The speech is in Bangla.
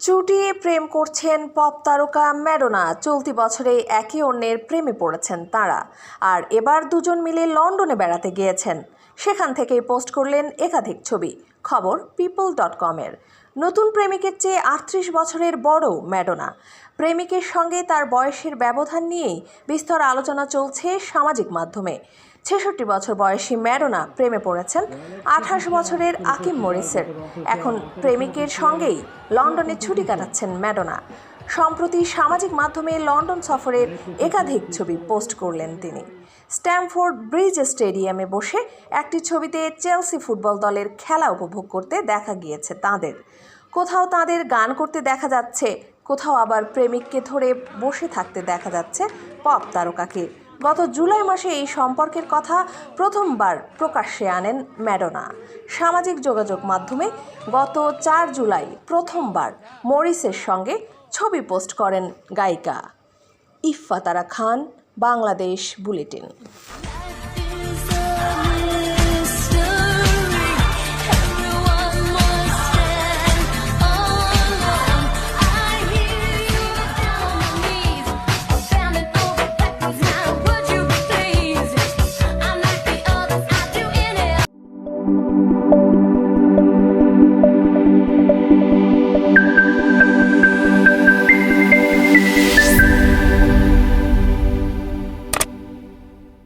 চুটিয়ে প্রেম করছেন পপ তারকা ম্যাডোনা। চলতি বছরে একে অন্যের প্রেমে পড়েছেন তারা। আর এবার দুজন মিলে লন্ডনে বেড়াতে গিয়েছেন। সেখান থেকেই পোস্ট করলেন একাধিক ছবি। খবর পিপল ডট কমের নতুন প্রেমিকের চেয়ে আটত্রিশ বছরের বড় ম্যাডোনা। প্রেমিকের সঙ্গে তার বয়সের ব্যবধান নিয়েই বিস্তর আলোচনা চলছে সামাজিক মাধ্যমে। ছেষট্টি বছর বয়সী ম্যাডোনা প্রেমে পড়েছেন আঠাশ বছরের আকিম মরিসের। এখন প্রেমিকের সঙ্গেই লন্ডনে ছুটি কাটাচ্ছেন ম্যাডোনা। সম্প্রতি সামাজিক মাধ্যমে লন্ডন সফরের একাধিক ছবি পোস্ট করলেন তিনি। স্ট্যামফোর্ড ব্রিজ স্টেডিয়ামে বসে একটি ছবিতে চেলসি ফুটবল দলের খেলা উপভোগ করতে দেখা গিয়েছে তাদের। কোথাও তাদের গান করতে দেখা যাচ্ছে, কোথাও আবার প্রেমিককে ধরে বসে থাকতে দেখা যাচ্ছে পপ তারকাকে। গত জুলাই মাসে এই সম্পর্কের কথা প্রথমবার প্রকাশ্যে আনেন ম্যাডোনা সামাজিক যোগাযোগ মাধ্যমে গত চার জুলাই প্রথমবার মরিসের সঙ্গে ছবি পোস্ট করেন গায়িকা ইফাতারা খান বাংলাদেশ বুলেটিন।